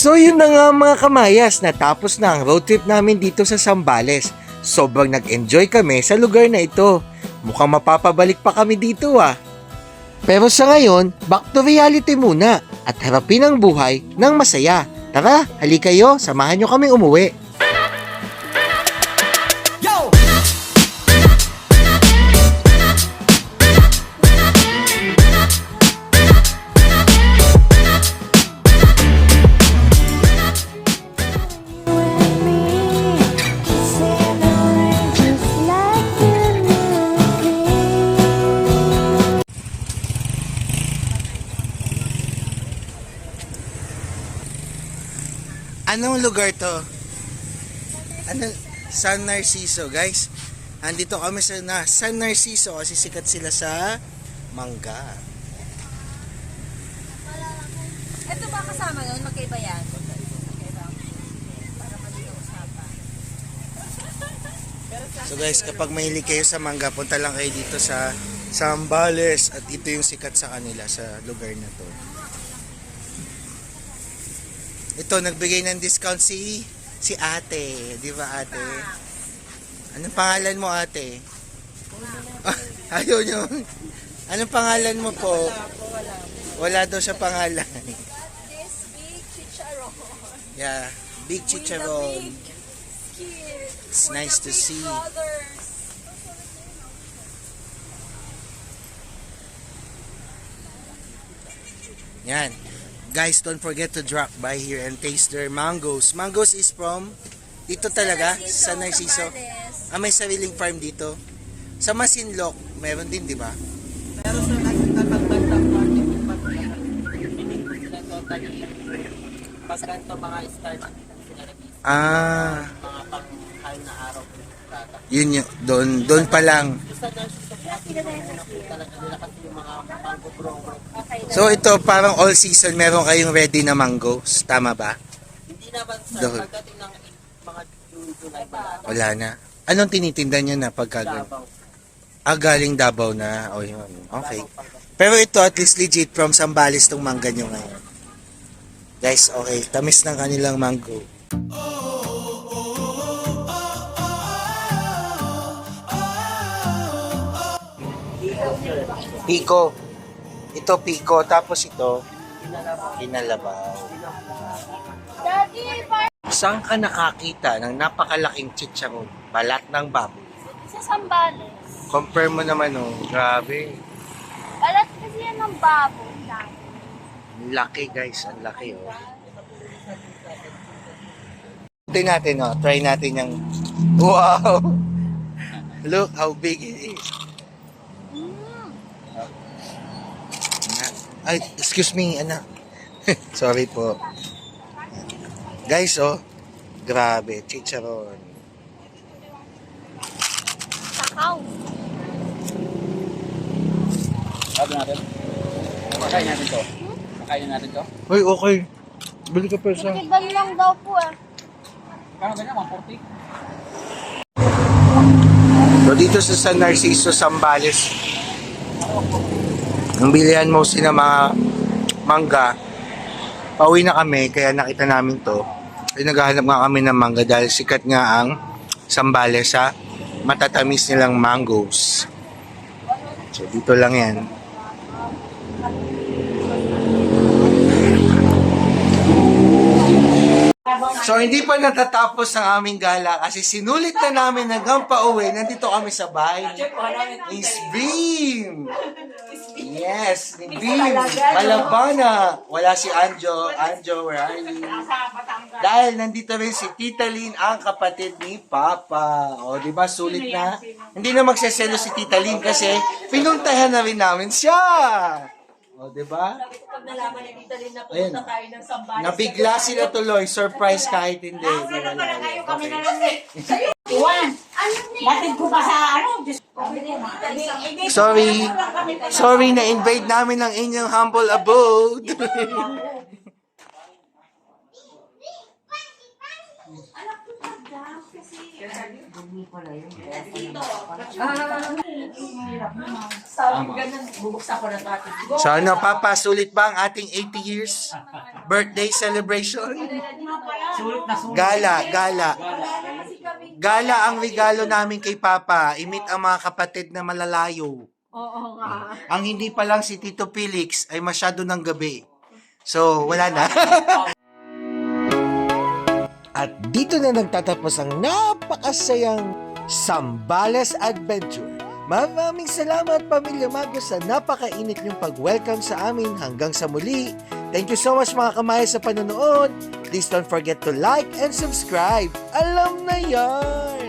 So yun na nga mga kamayas, natapos na ang road trip namin dito sa Sambales. Sobrang nag-enjoy kami sa lugar na ito. Mukhang mapapabalik pa kami dito ah. Pero sa ngayon, back to reality muna at harapin ang buhay ng masaya. Tara, halika kayo, samahan nyo kami umuwi. Anong lugar to? Ano? San Narciso, guys. Andito kami sa na, San Narciso kasi sikat sila sa mangga. Ito ba kasama nun? Magkaiba yan? So guys, kapag mahilig kayo sa mangga, punta lang kayo dito sa Sambales at ito yung sikat sa kanila sa lugar na to. Ito, nagbigay ng discount si si ate. Di ba ate? Anong pangalan mo ate? Ayaw nyo. Anong pangalan mo po? Wala daw siya pangalan. Yeah, big chicharon. It's nice to see. Yan. Guys, don't forget to drop by here and taste their mangoes. Mangoes is from dito talaga sa Narciso. Ah, may sariling farm dito. Sa Masinloc, meron din, di ba? Pero sa nagtatagdag market totally pag ganito mga start Ah, mga panghal na araw yun yun. Doon, doon pa lang. Isa na So ito, parang all season, meron kayong ready na mangoes. Tama ba? Hindi naman sa Dahil- pagdating ng mga June, July pa Wala na. Anong tinitinda nyo na pagka Davao. Ah, galing Davao na. O yun. Okay. Pero ito at least legit from Sambales tong mangga nyo ngayon. Guys, okay. Tamis ng kanilang mango. Pico. Ito Pico. Tapos ito, Kinalabaw. Saan ka nakakita ng napakalaking chicharon? Balat ng baboy. Sa Sambales. Compare mo naman oh. Grabe. Balat kasi yan ng baboy. Ang laki guys, ang laki oh. Tingnan natin oh, try natin yung Wow! Look how big it is. Ay, excuse me, anak. Sorry po. Guys, oh. Grabe, chicharon. Sakaw. Sabi natin. Makain natin to. Makain natin to. Hoy, okay. Bili ka pa isa. Iban lang daw po eh. Kano ganyan, 140? So dito sa San Narciso, Sambales, ang bilihan mostly ng mga mangga. Pauwi na kami, kaya nakita namin to. Ay naghahanap nga kami ng mangga dahil sikat nga ang Sambales sa matatamis nilang mangoes. So dito lang yan. So hindi pa natatapos ang aming gala kasi sinulit na namin hanggang pauwi. Nandito kami sa bahay ni Beam. Yes, ni Beam. Malabana. Wala si Anjo. Anjo, where are you? Dahil nandito rin si Tita Lynn, ang kapatid ni Papa. O, di ba, sulit na? Hindi na magsaselo si Tita Lynn kasi pinuntahan na rin namin siya. O, di ba? Pag nalaman ni Tita Lynn na Ayun. pumunta tayo ng Sambales. Nabigla sila tuloy. Surprise kahit hindi. kami na lang eh. Iwan. Batid ko pa sa ano. Diyos ko. Sorry. Sorry na invade namin ang inyong humble abode. Sabi ganun, bubuksan ko na ito. so ano, Papa, sulit ba ang ating 80 years birthday celebration? Sulit na sulit. Gala, gala. Gala ang regalo namin kay Papa. Imit ang mga kapatid na malalayo. Oo nga. Ang hindi pa lang si Tito Felix ay masyado ng gabi. So, wala na. At dito na nagtatapos ang napakasayang Sambales Adventure. Maraming salamat Pamilya Magos sa napakainit niyong pag-welcome sa amin hanggang sa muli. Thank you so much mga kamay sa panonood. Please don't forget to like and subscribe. Alam na yan!